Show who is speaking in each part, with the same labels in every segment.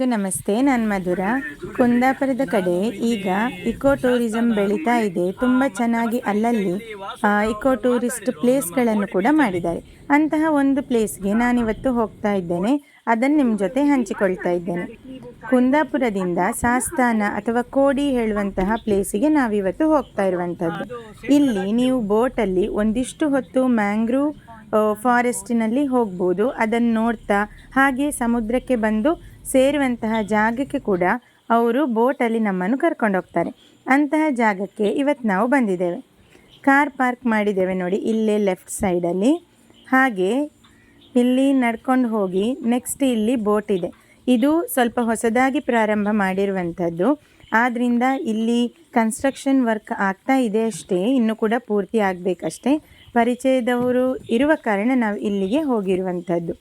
Speaker 1: ಎಲ್ಲರಿಗೂ ನಮಸ್ತೆ, ನಾನು ಮಧುರ. ಕುಂದಾಪುರದ ಕಡೆ ಈಗ ಇಕೋ ಟೂರಿಸಂ ಬೆಳೀತಾ ಇದೆ. ತುಂಬ ಚೆನ್ನಾಗಿ ಅಲ್ಲಲ್ಲಿ ಇಕೋ ಟೂರಿಸ್ಟ್ ಪ್ಲೇಸ್ಗಳನ್ನು ಕೂಡ ಮಾಡಿದ್ದಾರೆ. ಅಂತಹ ಒಂದು ಪ್ಲೇಸ್ಗೆ ನಾನಿವತ್ತು ಹೋಗ್ತಾ ಇದ್ದೇನೆ. ಅದನ್ನು ನಿಮ್ಮ ಜೊತೆ ಹಂಚಿಕೊಳ್ತಾ ಇದ್ದೇನೆ. ಕುಂದಾಪುರದಿಂದ ಸಾಸ್ತಾನ ಅಥವಾ ಕೋಡಿ ಹೇಳುವಂತಹ ಪ್ಲೇಸಿಗೆ ನಾವಿವತ್ತು ಹೋಗ್ತಾ ಇರುವಂಥದ್ದು. ಇಲ್ಲಿ ನೀವು ಬೋಟಲ್ಲಿ ಒಂದಿಷ್ಟು ಹೊತ್ತು ಮ್ಯಾಂಗ್ರೂವ್ ಫಾರೆಸ್ಟಿನಲ್ಲಿ ಹೋಗ್ಬೋದು. ಅದನ್ನು ನೋಡ್ತಾ ಹಾಗೆ ಸಮುದ್ರಕ್ಕೆ ಬಂದು ಸೇರುವಂತಹ ಜಾಗಕ್ಕೆ ಕೂಡ ಅವರು ಬೋಟಲ್ಲಿ ನಮ್ಮನ್ನು ಕರ್ಕೊಂಡು ಹೋಗ್ತಾರೆ. ಅಂತಹ ಜಾಗಕ್ಕೆ ಇವತ್ತು ನಾವು ಬಂದಿದ್ದೇವೆ. ಕಾರ್ ಪಾರ್ಕ್ ಮಾಡಿದ್ದೇವೆ ನೋಡಿ, ಇಲ್ಲೇ ಲೆಫ್ಟ್ ಸೈಡಲ್ಲಿ. ಹಾಗೆ ಇಲ್ಲಿ ನಡ್ಕೊಂಡು ಹೋಗಿ ನೆಕ್ಸ್ಟ್ ಇಲ್ಲಿ ಬೋಟ್ ಇದೆ. ಇದು ಸ್ವಲ್ಪ ಹೊಸದಾಗಿ ಪ್ರಾರಂಭ ಮಾಡಿರುವಂಥದ್ದು. ಆದ್ದರಿಂದ ಇಲ್ಲಿ ಕನ್ಸ್ಟ್ರಕ್ಷನ್ ವರ್ಕ್ ಆಗ್ತಾ ಇದೆ ಅಷ್ಟೇ, ಇನ್ನು ಕೂಡ ಪೂರ್ತಿ ಆಗಬೇಕಷ್ಟೇ. ಪರಿಚಯದವರು ಇರುವ ಕಾರಣ ನಾವು ಇಲ್ಲಿಗೆ ಹೋಗಿರುವಂಥದ್ದು.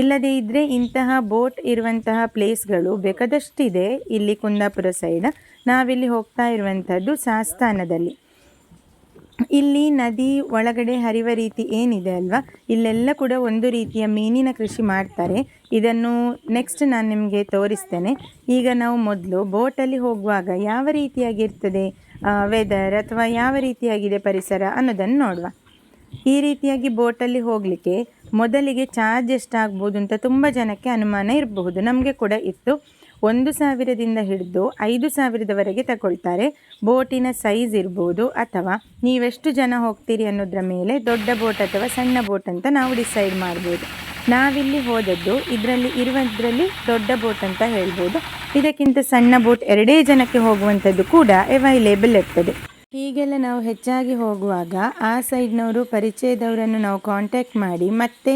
Speaker 1: ಇಲ್ಲದೇ ಇದ್ದರೆ ಇಂತಹ ಬೋಟ್ ಇರುವಂತಹ ಪ್ಲೇಸ್ಗಳು ಬೇಕಾದಷ್ಟಿದೆ. ಇಲ್ಲಿ ಕುಂದಾಪುರ ಸೈಡ್ ನಾವಿಲ್ಲಿ ಹೋಗ್ತಾ ಇರುವಂಥದ್ದು ಸಾಸ್ಥಾನದಲ್ಲಿ ಇಲ್ಲಿ ನದಿ ಒಳಗಡೆ ಹರಿವ ರೀತಿ ಏನಿದೆ ಅಲ್ವಾ? ಇಲ್ಲೆಲ್ಲ ಕೂಡ ಒಂದು ರೀತಿಯ ಮೀನಿನ ಕೃಷಿ ಮಾಡ್ತಾರೆ. ಇದನ್ನು ನೆಕ್ಸ್ಟ್ ನಾನು ನಿಮಗೆ ತೋರಿಸ್ತೇನೆ. ಈಗ ನಾವು ಮೊದಲು ಬೋಟಲ್ಲಿ ಹೋಗುವಾಗ ಯಾವ ರೀತಿಯಾಗಿರ್ತದೆ ವೆದರ್ ಅಥವಾ ಯಾವ ರೀತಿಯಾಗಿದೆ ಪರಿಸರ ಅನ್ನೋದನ್ನು ನೋಡುವ. ಈ ರೀತಿಯಾಗಿ ಬೋಟಲ್ಲಿ ಹೋಗಲಿಕ್ಕೆ ಮೊದಲಿಗೆ ಚಾರ್ಜ್ ಎಷ್ಟಾಗ್ಬೋದು ಅಂತ ತುಂಬ ಜನಕ್ಕೆ ಅನುಮಾನ ಇರಬಹುದು. ನಮಗೆ ಕೂಡ ಇತ್ತು. ಒಂದು ಸಾವಿರದಿಂದ ಹಿಡಿದು ಐದು ಸಾವಿರದವರೆಗೆ ತಗೊಳ್ತಾರೆ. ಬೋಟಿನ ಸೈಜ್ ಇರ್ಬೋದು ಅಥವಾ ನೀವೆಷ್ಟು ಜನ ಹೋಗ್ತೀರಿ ಅನ್ನೋದ್ರ ಮೇಲೆ ದೊಡ್ಡ ಬೋಟ್ ಅಥವಾ ಸಣ್ಣ ಬೋಟ್ ಅಂತ ನಾವು ಡಿಸೈಡ್ ಮಾಡ್ಬೋದು. ನಾವಿಲ್ಲಿ ಹೋದದ್ದು ಇದರಲ್ಲಿ ಇರುವುದರಲ್ಲಿ ದೊಡ್ಡ ಬೋಟ್ ಅಂತ ಹೇಳ್ಬೋದು. ಇದಕ್ಕಿಂತ ಸಣ್ಣ ಬೋಟ್ ಎರಡೇ ಜನಕ್ಕೆ ಹೋಗುವಂಥದ್ದು ಕೂಡ ಅವೈಲೇಬಲ್ ಇರ್ತದೆ. ಹೀಗೆಲ್ಲ ನಾವು ಹೆಚ್ಚಾಗಿ ಹೋಗುವಾಗ ಆ ಸೈಡ್ನವರು ಪರಿಚಯದವರನ್ನು ನಾವು ಕಾಂಟ್ಯಾಕ್ಟ್ ಮಾಡಿ ಮತ್ತೆ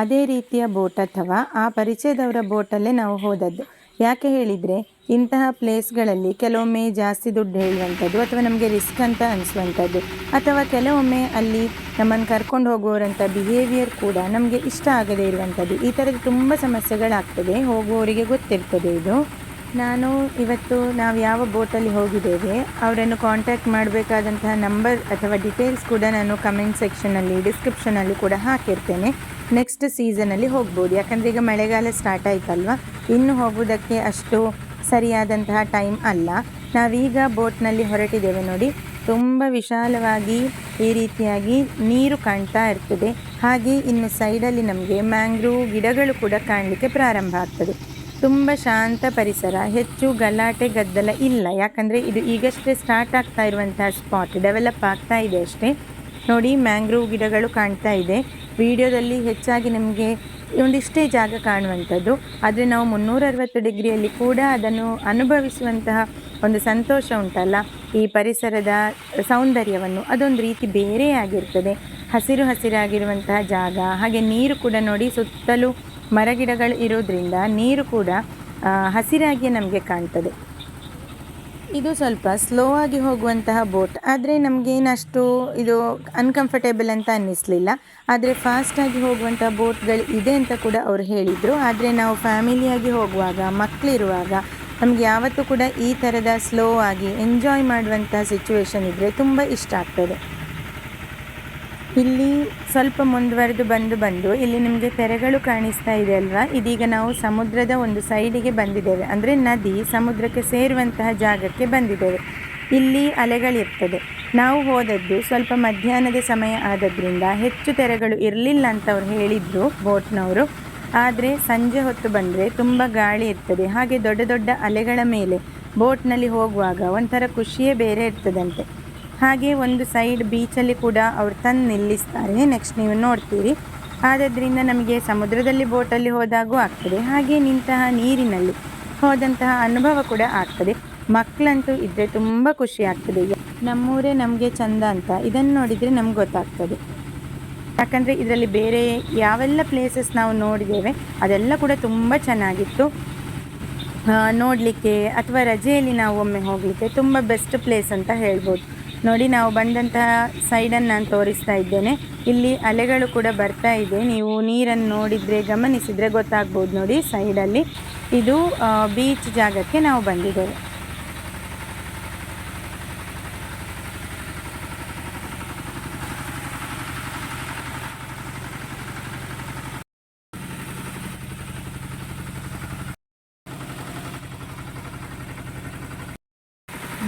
Speaker 1: ಅದೇ ರೀತಿಯ ಬೋಟ್ ಅಥವಾ ಆ ಪರಿಚಯದವರ ಬೋಟಲ್ಲೇ ನಾವು ಹೋದದ್ದು. ಯಾಕೆ ಹೇಳಿದರೆ, ಇಂತಹ ಪ್ಲೇಸ್ಗಳಲ್ಲಿ ಕೆಲವೊಮ್ಮೆ ಜಾಸ್ತಿ ದುಡ್ಡು ಹೇಳುವಂಥದ್ದು ಅಥವಾ ನಮಗೆ ರಿಸ್ಕ್ ಅಂತ ಅನಿಸುವಂಥದ್ದು. ಅಥವಾ ಕೆಲವೊಮ್ಮೆ ಅಲ್ಲಿ ನಮ್ಮನ್ನು ಕರ್ಕೊಂಡು ಹೋಗುವವರಂಥ ಬಿಹೇವಿಯರ್ ಕೂಡ ನಮಗೆ ಇಷ್ಟ ಆಗದೇ ಇರುವಂಥದ್ದು. ಈ ಥರದ ತುಂಬ ಸಮಸ್ಯೆಗಳಾಗ್ತದೆ, ಹೋಗುವವರಿಗೆ ಗೊತ್ತಿರ್ತದೆ ಇದು. ನಾನು ಇವತ್ತು ನಾವು ಯಾವ ಬೋಟಲ್ಲಿ ಹೋಗಿದ್ದೇವೆ, ಅವರನ್ನು ಕಾಂಟ್ಯಾಕ್ಟ್ ಮಾಡಬೇಕಾದಂತಹ ನಂಬರ್ ಅಥವಾ ಡೀಟೇಲ್ಸ್ ಕೂಡ ನಾನು ಕಮೆಂಟ್ ಸೆಕ್ಷನಲ್ಲಿ ಡಿಸ್ಕ್ರಿಪ್ಷನಲ್ಲಿ ಕೂಡ ಹಾಕಿರ್ತೇನೆ. ನೆಕ್ಸ್ಟ್ ಸೀಸನಲ್ಲಿ ಹೋಗ್ಬೋದು. ಯಾಕಂದರೆ ಈಗ ಮಳೆಗಾಲ ಸ್ಟಾರ್ಟ್ ಆಯ್ತಲ್ವ? ಇನ್ನು ಹೋಗೋದಕ್ಕೆ ಅಷ್ಟು ಸರಿಯಾದಂತಹ ಟೈಮ್ ಅಲ್ಲ. ನಾವೀಗ ಬೋಟ್ನಲ್ಲಿ ಹೊರಟಿದ್ದೇವೆ ನೋಡಿ. ತುಂಬ ವಿಶಾಲವಾಗಿ ಈ ರೀತಿಯಾಗಿ ನೀರು ಕಾಣ್ತಾ ಇರ್ತದೆ. ಹಾಗೆ ಇನ್ನು ಸೈಡಲ್ಲಿ ನಮಗೆ ಮ್ಯಾಂಗ್ರೂವ್ ಗಿಡಗಳು ಕೂಡ ಕಾಣಲಿಕ್ಕೆ ಪ್ರಾರಂಭ ಆಗ್ತದೆ. ತುಂಬ ಶಾಂತ ಪರಿಸರ, ಹೆಚ್ಚು ಗಲಾಟೆ, ಗದ್ದಲ ಇಲ್ಲ. ಯಾಕಂದರೆ ಇದು ಈಗಷ್ಟೇ ಸ್ಟಾರ್ಟ್ ಆಗ್ತಾ ಇರುವಂತಹ ಸ್ಪಾಟ್ ಡೆವಲಪ್ ಆಗ್ತಾ ಇದೆ ಅಷ್ಟೇ. ನೋಡಿ ಮ್ಯಾಂಗ್ರೂವ್ ಗಿಡಗಳು ಕಾಣ್ತಾ ಇದೆ. ವಿಡಿಯೋದಲ್ಲಿ ಹೆಚ್ಚಾಗಿ ನಮಗೆ ಒಂದಿಷ್ಟೇ ಜಾಗ ಕಾಣುವಂಥದ್ದು. ಆದರೆ ನಾವು ಮುನ್ನೂರ ಅರವತ್ತು ಡಿಗ್ರಿಯಲ್ಲಿ ಕೂಡ ಅದನ್ನು ಅನುಭವಿಸುವಂತಹ ಒಂದು ಸಂತೋಷ ಉಂಟಲ್ಲ. ಈ ಪರಿಸರದ ಸೌಂದರ್ಯವನ್ನು, ಅದೊಂದು ರೀತಿ ಬೇರೆ ಆಗಿರ್ತದೆ. ಹಸಿರು ಹಸಿರಾಗಿರುವಂತಹ ಜಾಗ, ಹಾಗೆ ನೀರು ಕೂಡ ನೋಡಿ ಸುತ್ತಲೂ ಮರಗಿಡಗಳು ಇರೋದ್ರಿಂದ ನೀರು ಕೂಡ ಹಸಿರಾಗಿ ನಮಗೆ ಕಾಣ್ತದೆ. ಇದು ಸ್ವಲ್ಪ ಸ್ಲೋ ಆಗಿ ಹೋಗುವಂತಹ ಬೋಟ್ ಆದರೆ ನಮಗೇನಷ್ಟು ಇದು ಅನ್ಕಂಫರ್ಟೇಬಲ್ ಅಂತ ಅನ್ನಿಸ್ಲಿಲ್ಲ. ಆದರೆ ಫಾಸ್ಟಾಗಿ ಹೋಗುವಂಥ ಬೋಟ್ಗಳು ಇದೆ ಅಂತ ಕೂಡ ಅವರು ಹೇಳಿದರು. ಆದರೆ ನಾವು ಫ್ಯಾಮಿಲಿಯಾಗಿ ಹೋಗುವಾಗ ಮಕ್ಕಳಿರುವಾಗ ನಮಗೆ ಯಾವತ್ತೂ ಕೂಡ ಈ ಥರದ ಸ್ಲೋ ಆಗಿ ಎಂಜಾಯ್ ಮಾಡುವಂಥ ಸಿಚುವೇಶನ್ ಇದ್ದರೆ ತುಂಬ ಇಷ್ಟ ಆಗ್ತದೆ. ಇಲ್ಲಿ ಸ್ವಲ್ಪ ಮುಂದುವರೆದು ಬಂದು ಬಂದು ಇಲ್ಲಿ ನಿಮಗೆ ತೆರೆಗಳು ಕಾಣಿಸ್ತಾ ಇದೆ ಅಲ್ವಾ? ಇದೀಗ ನಾವು ಸಮುದ್ರದ ಒಂದು ಸೈಡಿಗೆ ಬಂದಿದ್ದೇವೆ. ಅಂದರೆ ನದಿ ಸಮುದ್ರಕ್ಕೆ ಸೇರುವಂತಹ ಜಾಗಕ್ಕೆ ಬಂದಿದ್ದೇವೆ. ಇಲ್ಲಿ ಅಲೆಗಳಿರ್ತದೆ ನಾವು ಹೋದದ್ದು ಸ್ವಲ್ಪ ಮಧ್ಯಾಹ್ನದ ಸಮಯ ಆದದ್ರಿಂದ ಹೆಚ್ಚು ತೆರೆಗಳು ಇರಲಿಲ್ಲ ಅಂತ ಅವರು ಹೇಳಿದರು ಬೋಟ್ನವರು. ಆದರೆ ಸಂಜೆ ಹೊತ್ತು ಬಂದರೆ ತುಂಬ ಗಾಳಿ ಇರ್ತದೆ. ಹಾಗೆ ದೊಡ್ಡ ದೊಡ್ಡ ಅಲೆಗಳ ಮೇಲೆ ಬೋಟ್ನಲ್ಲಿ ಹೋಗುವಾಗ ಒಂಥರ ಖುಷಿಯೇ ಬೇರೆ ಇರ್ತದಂತೆ. ಹಾಗೆ ಒಂದು ಸೈಡ್ ಬೀಚಲ್ಲಿ ಕೂಡ ಅವ್ರು ತಂದು ನಿಲ್ಲಿಸ್ತಾರೆ. ನೆಕ್ಸ್ಟ್ ನೀವು ನೋಡ್ತೀರಿ. ಆದ್ದರಿಂದ ನಮಗೆ ಸಮುದ್ರದಲ್ಲಿ ಬೋಟಲ್ಲಿ ಹೋದಾಗೂ ಆಗ್ತದೆ. ಹಾಗೆ ನಿಂತಹ ನೀರಿನಲ್ಲಿ ಹೋದಂತಹ ಅನುಭವ ಕೂಡ ಆಗ್ತದೆ. ಮಕ್ಕಳಂತೂ ಇದ್ದರೆ ತುಂಬ ಖುಷಿ ಆಗ್ತದೆ. ನಮ್ಮೂರೇ ನಮಗೆ ಚಂದ ಅಂತ. ಇದನ್ನು ನೋಡಿದರೆ ನಮ್ಗೆ ಗೊತ್ತಾಗ್ತದೆ. ಯಾಕಂದರೆ ಇದರಲ್ಲಿ ಬೇರೆ ಯಾವೆಲ್ಲ ಪ್ಲೇಸಸ್ ನಾವು ನೋಡಿದ್ದೇವೆ, ಅದೆಲ್ಲ ಕೂಡ ತುಂಬ ಚೆನ್ನಾಗಿತ್ತು. ನೋಡಲಿಕ್ಕೆ ಅಥವಾ ರಜೆಯಲ್ಲಿ ನಾವು ಒಮ್ಮೆ ಹೋಗಲಿಕ್ಕೆ ತುಂಬ ಬೆಸ್ಟ್ ಪ್ಲೇಸ್ ಅಂತ ಹೇಳ್ಬೋದು. ನೋಡಿ, ನಾವು ಬಂದಂತಹ ಸೈಡನ್ನು ನಾನು ತೋರಿಸ್ತಾ ಇದ್ದೇನೆ. ಇಲ್ಲಿ ಅಲೆಗಳು ಕೂಡ ಬರ್ತಾ ಇದೆ. ನೀವು ನೀರನ್ನು ನೋಡಿದರೆ, ಗಮನಿಸಿದರೆ ಗೊತ್ತಾಗ್ಬೋದು ನೋಡಿ ಸೈಡಲ್ಲಿ. ಇದು ಬೀಚ್ ಜಾಗಕ್ಕೆ ನಾವು ಬಂದಿದ್ದೇವೆ.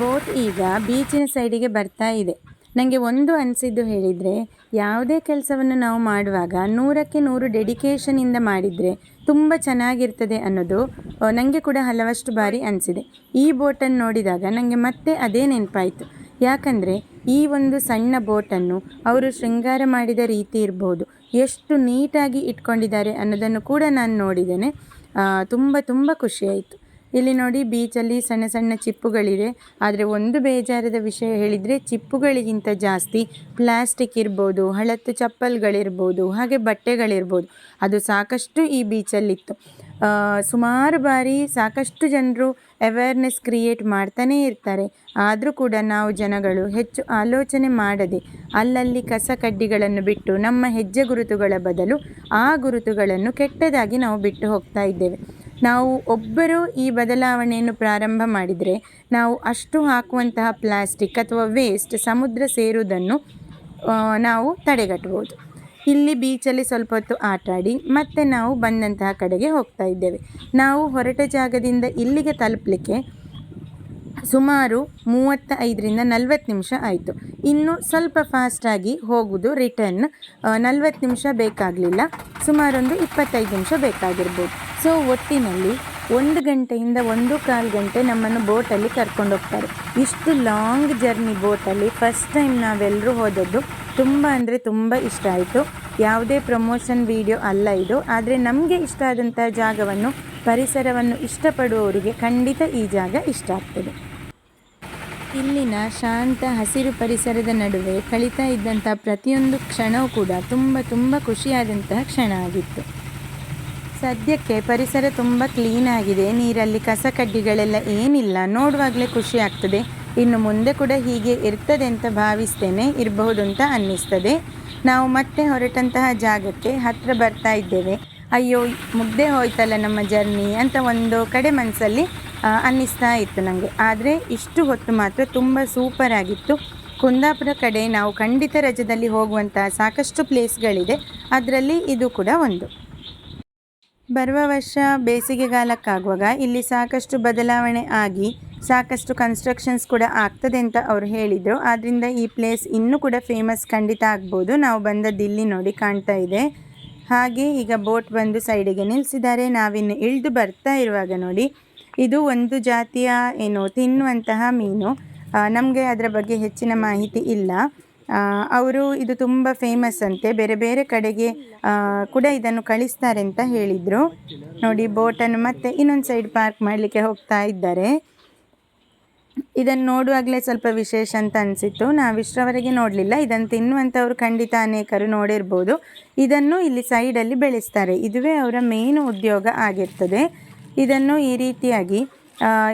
Speaker 1: ಬೋಟ್ ಈಗ ಬೀಚಿನ ಸೈಡಿಗೆ ಬರ್ತಾ ಇದೆ. ನನಗೆ ಒಂದು ಅನಿಸಿದ್ದು ಹೇಳಿದರೆ, ಯಾವುದೇ ಕೆಲಸವನ್ನು ನಾವು ಮಾಡುವಾಗ ನೂರಕ್ಕೆ ನೂರು ಡೆಡಿಕೇಶನಿಂದ ಮಾಡಿದರೆ ತುಂಬ ಚೆನ್ನಾಗಿರ್ತದೆ ಅನ್ನೋದು ನನಗೆ ಕೂಡ ಹಲವಷ್ಟು ಬಾರಿ ಅನಿಸಿದೆ. ಈ ಬೋಟನ್ನು ನೋಡಿದಾಗ ನನಗೆ ಮತ್ತೆ ಅದೇ ನೆನಪಾಯಿತು. ಯಾಕಂದರೆ, ಈ ಒಂದು ಸಣ್ಣ ಬೋಟನ್ನು ಅವರು ಶೃಂಗಾರ ಮಾಡಿದ ರೀತಿ ಇರ್ಬೋದು, ಎಷ್ಟು ನೀಟಾಗಿ ಇಟ್ಕೊಂಡಿದ್ದಾರೆ ಅನ್ನೋದನ್ನು ಕೂಡ ನಾನು ನೋಡಿದ್ದೇನೆ. ತುಂಬ ತುಂಬ ಖುಷಿಯಾಯಿತು ಇಲ್ಲಿ ನೋಡಿ ಬೀಚಲ್ಲಿ ಸಣ್ಣ ಸಣ್ಣ ಚಿಪ್ಪುಗಳಿದೆ ಆದರೆ ಒಂದು ಬೇಜಾರದ ವಿಷಯ ಹೇಳಿದರೆ ಚಿಪ್ಪುಗಳಿಗಿಂತ ಜಾಸ್ತಿ ಪ್ಲಾಸ್ಟಿಕ್ ಇರ್ಬೋದು ಹಳತ್ತು ಚಪ್ಪಲ್ಗಳಿರ್ಬೋದು, ಹಾಗೆ ಬಟ್ಟೆಗಳಿರ್ಬೋದು. ಅದು ಸಾಕಷ್ಟು ಈ ಬೀಚಲ್ಲಿತ್ತು. ಸುಮಾರು ಬಾರಿ ಸಾಕಷ್ಟು ಜನರು ಅವೇರ್ನೆಸ್ ಕ್ರಿಯೇಟ್ ಮಾಡ್ತಾನೇ ಇರ್ತಾರೆ. ಆದರೂ ಕೂಡ ನಾವು ಜನಗಳು ಹೆಚ್ಚು ಆಲೋಚನೆ ಮಾಡದೆ ಅಲ್ಲಲ್ಲಿ ಕಸ ಕಡ್ಡಿಗಳನ್ನು ಬಿಟ್ಟು ನಮ್ಮ ಹೆಜ್ಜೆ ಗುರುತುಗಳ ಬದಲು ಆ ಗುರುತುಗಳನ್ನು ಕೆಟ್ಟದಾಗಿ ನಾವು ಬಿಟ್ಟು ಹೋಗ್ತಾ ಇದ್ದೇವೆ. ನಾವು ಒಬ್ಬರು ಈ ಬದಲಾವಣೆಯನ್ನು ಪ್ರಾರಂಭ ಮಾಡಿದರೆ ನಾವು ಅಷ್ಟು ಹಾಕುವಂತಹ ಪ್ಲಾಸ್ಟಿಕ್ ಅಥವಾ ವೇಸ್ಟ್ ಸಮುದ್ರ ಸೇರುವುದನ್ನು ನಾವು ತಡೆಗಟ್ಬೋದು ಇಲ್ಲಿ ಬೀಚಲ್ಲಿ ಸ್ವಲ್ಪ ಹೊತ್ತು ಆಟಾಡಿ, ಮತ್ತೆ ನಾವು ಬಂದಂತಹ ಕಡೆಗೆ ಹೋಗ್ತಾ ಇದ್ದೇವೆ. ನಾವು ಹೊರಟ ಜಾಗದಿಂದ ಇಲ್ಲಿಗೆ ತಲುಪಲಿಕ್ಕೆ ಸುಮಾರು ಮೂವತ್ತ ಐದರಿಂದ ನಲ್ವತ್ತು ನಿಮಿಷ ಆಯಿತು. ಇನ್ನು ಸ್ವಲ್ಪ ಫಾಸ್ಟಾಗಿ ಹೋಗುವುದು ರಿಟರ್ನ್ ನಲ್ವತ್ತು ನಿಮಿಷ ಬೇಕಾಗಲಿಲ್ಲ. ಸುಮಾರೊಂದು ಇಪ್ಪತ್ತೈದು ನಿಮಿಷ ಬೇಕಾಗಿರ್ಬೋದು. ಸೊ ಒಟ್ಟಿನಲ್ಲಿ ಒಂದು ಗಂಟೆಯಿಂದ ಒಂದು ಕಾಲು ಗಂಟೆ ನಮ್ಮನ್ನು ಬೋಟಲ್ಲಿ ಕರ್ಕೊಂಡು ಹೋಗ್ತಾರೆ. ಇಷ್ಟು ಲಾಂಗ್ ಜರ್ನಿ ಬೋಟಲ್ಲಿ ಫಸ್ಟ್ ಟೈಮ್ ನಾವೆಲ್ಲರೂ ಹೋದದ್ದು ತುಂಬ ಅಂದರೆ ತುಂಬ ಇಷ್ಟ ಆಯಿತು. ಯಾವುದೇ ಪ್ರಮೋಷನ್ ವಿಡಿಯೋ ಅಲ್ಲ ಇದು. ಆದರೆ ನಮಗೆ ಇಷ್ಟ ಆದಂಥ ಜಾಗವನ್ನು, ಪರಿಸರವನ್ನು ಇಷ್ಟಪಡುವವರಿಗೆ ಖಂಡಿತ ಈ ಜಾಗ ಇಷ್ಟ ಆಗ್ತದೆ. ಇಲ್ಲಿನ ಶಾಂತ ಹಸಿರು ಪರಿಸರದ ನಡುವೆ ಕಳೀತಾ ಇದ್ದಂಥ ಪ್ರತಿಯೊಂದು ಕ್ಷಣವೂ ಕೂಡ ತುಂಬ ತುಂಬ ಖುಷಿಯಾದಂತಹ ಕ್ಷಣ ಆಗಿತ್ತು. ಸದ್ಯಕ್ಕೆ ಪರಿಸರ ತುಂಬ ಕ್ಲೀನ್ ಆಗಿದೆ. ನೀರಲ್ಲಿ ಕಸ ಕಡ್ಡಿಗಳೆಲ್ಲ ಏನಿಲ್ಲ. ನೋಡುವಾಗಲೇ ಖುಷಿ ಆಗ್ತದೆ. ಇನ್ನು ಮುಂದೆ ಕೂಡ ಹೀಗೆ ಇರ್ತದೆ ಅಂತ ಭಾವಿಸ್ತೇನೆ. ಇರಬಹುದು ಅಂತ ಅನ್ನಿಸ್ತದೆ. ನಾವು ಮತ್ತೆ ಹೊರಟಂತಹ ಜಾಗಕ್ಕೆ ಹತ್ತಿರ ಬರ್ತಾ ಇದ್ದೇವೆ. ಅಯ್ಯೋ, ಮುಗ್ದೇ ಹೋಯ್ತಲ್ಲ ನಮ್ಮ ಜರ್ನಿ ಅಂತ ಒಂದು ಕಡೆ ಮನಸ್ಸಲ್ಲಿ ಅನ್ನಿಸ್ತಾ ಇತ್ತು ನನಗೆ ಆದರೆ ಇಷ್ಟು ಹೊತ್ತು ಮಾತ್ರ ತುಂಬ ಸೂಪರ್ ಆಗಿತ್ತು. ಕುಂದಾಪುರ ಕಡೆ ನಾವು ಖಂಡಿತ ರಜದಲ್ಲಿ ಹೋಗುವಂತಹ ಸಾಕಷ್ಟು ಪ್ಲೇಸ್ಗಳಿದೆ ಅದರಲ್ಲಿ ಇದು ಕೂಡ ಒಂದು. ಬರುವ ವರ್ಷ ಬೇಸಿಗೆಗಾಲಕ್ಕಾಗುವಾಗ ಇಲ್ಲಿ ಸಾಕಷ್ಟು ಬದಲಾವಣೆ ಆಗಿ ಸಾಕಷ್ಟು ಕನ್ಸ್ಟ್ರಕ್ಷನ್ಸ್ ಕೂಡ ಆಗ್ತದೆ ಅಂತ ಅವರು ಹೇಳಿದರು. ಆದ್ದರಿಂದ ಈ ಪ್ಲೇಸ್ ಇನ್ನೂ ಕೂಡ ಫೇಮಸ್ ಖಂಡಿತ ಆಗ್ಬೋದು. ನಾವು ಬಂದದ್ದು ಇಲ್ಲಿ ನೋಡಿ ಕಾಣ್ತಾ ಇದೆ. ಹಾಗೆ ಈಗ ಬೋಟ್ ಬಂದು ಸೈಡಿಗೆ ನಿಲ್ಲಿಸಿದ್ದಾರೆ ನಾವಿನ್ನು ಇಳಿದು ಬರ್ತಾ ಇರುವಾಗ ನೋಡಿ, ಇದು ಒಂದು ಜಾತಿಯ ಏನು ತಿನ್ನುವಂತಹ ಮೀನು. ನಮಗೆ ಅದರ ಬಗ್ಗೆ ಹೆಚ್ಚಿನ ಮಾಹಿತಿ ಇಲ್ಲ. ಅವರು ಇದು ತುಂಬ ಫೇಮಸ್ ಅಂತೆ. ಬೇರೆ ಬೇರೆ ಕಡೆಗೆ ಕೂಡ ಇದನ್ನು ಕಳಿಸ್ತಾರೆ ಅಂತ ಹೇಳಿದರು. ನೋಡಿ ಬೋಟನ್ನು ಮತ್ತೆ ಇನ್ನೊಂದು ಸೈಡ್ ಪಾರ್ಕ್ ಮಾಡಲಿಕ್ಕೆ ಹೋಗ್ತಾ ಇದ್ದಾರೆ. ಇದನ್ನು ನೋಡುವಾಗಲೇ ಸ್ವಲ್ಪ ವಿಶೇಷ ಅಂತ ಅನಿಸಿತ್ತು. ನಾವು ಇಷ್ಟರವರೆಗೆ ನೋಡಲಿಲ್ಲ. ಇದನ್ನು ತಿನ್ನುವಂಥವ್ರು ಖಂಡಿತ ಅನೇಕರು ನೋಡಿರ್ಬೋದು. ಇದನ್ನು ಇಲ್ಲಿ ಸೈಡಲ್ಲಿ ಬೆಳೆಸ್ತಾರೆ. ಇದುವೇ ಅವರ ಮೇನ್ ಉದ್ಯೋಗ ಆಗಿರ್ತದೆ. ಇದನ್ನು ಈ ರೀತಿಯಾಗಿ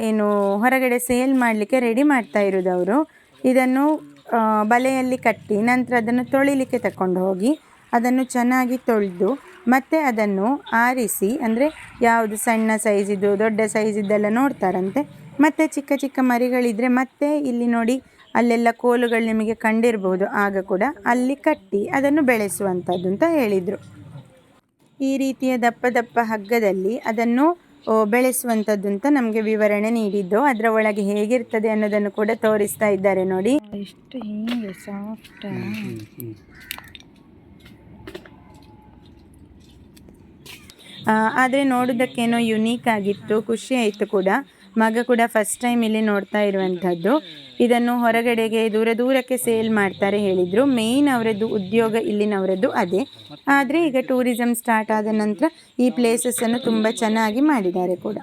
Speaker 1: ಏನು, ಹೊರಗಡೆ ಸೇಲ್ ಮಾಡಲಿಕ್ಕೆ ರೆಡಿ ಮಾಡ್ತಾ ಇರೋದು ಅವರು ಇದನ್ನು ಬಲೆಯಲ್ಲಿ ಕಟ್ಟಿ ನಂತರ ಅದನ್ನು ತೊಳಿಲಿಕ್ಕೆ ತಕೊಂಡು ಹೋಗಿ ಅದನ್ನು ಚೆನ್ನಾಗಿ ತೊಳೆದು ಮತ್ತೆ ಅದನ್ನು ಆರಿಸಿ, ಅಂದರೆ ಯಾವುದು ಸಣ್ಣ ಸೈಜಿದ್ದು ದೊಡ್ಡ ಸೈಜಿದ್ದೆಲ್ಲ ನೋಡ್ತಾರಂತೆ. ಮತ್ತು ಚಿಕ್ಕ ಚಿಕ್ಕ ಮರಿಗಳಿದ್ದರೆ ಮತ್ತೆ ಇಲ್ಲಿ ನೋಡಿ ಅಲ್ಲೆಲ್ಲ ಕೋಲುಗಳು ನಿಮಗೆ ಕಂಡಿರ್ಬೋದು. ಆಗ ಕೂಡ ಅಲ್ಲಿ ಕಟ್ಟಿ ಅದನ್ನು ಬೆಳೆಸುವಂಥದ್ದು ಅಂತ ಹೇಳಿದರು. ಈ ರೀತಿಯ ದಪ್ಪ ದಪ್ಪ ಹಗ್ಗದಲ್ಲಿ ಅದನ್ನು ಬೆಳೆಸುವಂಥದ್ದು ಅಂತ ನಮಗೆ ವಿವರಣೆ ನೀಡಿದ್ದು. ಅದರ ಒಳಗೆ ಹೇಗಿರ್ತದೆ ಅನ್ನೋದನ್ನು ಕೂಡ ತೋರಿಸ್ತಾ ಇದ್ದಾರೆ ನೋಡಿ. ಎಷ್ಟು ಹೀಗೆ ಸಾಫ್ಟ್ ಆದರೆ ನೋಡೋದಕ್ಕೇನೋ ಯುನೀಕ್ ಆಗಿತ್ತು ಖುಷಿ ಆಯಿತು ಕೂಡ. ಮಗ ಕೂಡ ಫಸ್ಟ್ ಟೈಮ್ ಇಲ್ಲಿ ನೋಡ್ತಾ ಇರುವಂಥದ್ದು. ಇದನ್ನು ಹೊರಗಡೆಗೆ ದೂರ ದೂರಕ್ಕೆ ಸೇಲ್ ಮಾಡ್ತಾರೆ ಹೇಳಿದರು. ಮೇಯ್ನ್ ಅವರದ್ದು ಉದ್ಯೋಗ ಇಲ್ಲಿನವರದ್ದು ಅದೇ. ಆದರೆ ಈಗ ಟೂರಿಸಮ್ ಸ್ಟಾರ್ಟ್ ಆದ ನಂತರ ಈ ಪ್ಲೇಸಸ್ಸನ್ನು ತುಂಬ ಚೆನ್ನಾಗಿ ಮಾಡಿದ್ದಾರೆ ಕೂಡ.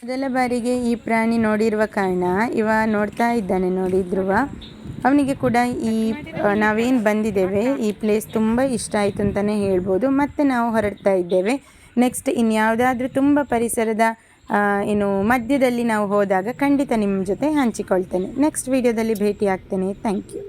Speaker 1: ಮೊದಲ ಬಾರಿಗೆ ಈ ಪ್ರಾಣಿ ನೋಡಿರುವ ಕಾರಣ ಇವ ನೋಡ್ತಾ ಇದ್ದಾನೆ, ನೋಡಿದ್ರುವ. ಅವನಿಗೆ ಕೂಡ ಈ ನಾವೇನು ಬಂದಿದ್ದೇವೆ, ಈ ಪ್ಲೇಸ್ ತುಂಬ ಇಷ್ಟ ಆಯಿತು ಅಂತಲೇ ಹೇಳ್ಬೋದು. ಮತ್ತು ನಾವು ಹೊರಡ್ತಾ ಇದ್ದೇವೆ. ನೆಕ್ಸ್ಟ್ ಇನ್ಯಾವುದಾದ್ರೂ ತುಂಬ ಪರಿಸರದ ಏನು ಮಧ್ಯದಲ್ಲಿ ನಾವು ಹೋದಾಗ ಖಂಡಿತ ನಿಮ್ಮ ಜೊತೆ ಹಂಚಿಕೊಳ್ತೇನೆ. ನೆಕ್ಸ್ಟ್ ವಿಡಿಯೋದಲ್ಲಿ ಭೇಟಿ ಆಗ್ತೇನೆ ಥ್ಯಾಂಕ್ ಯು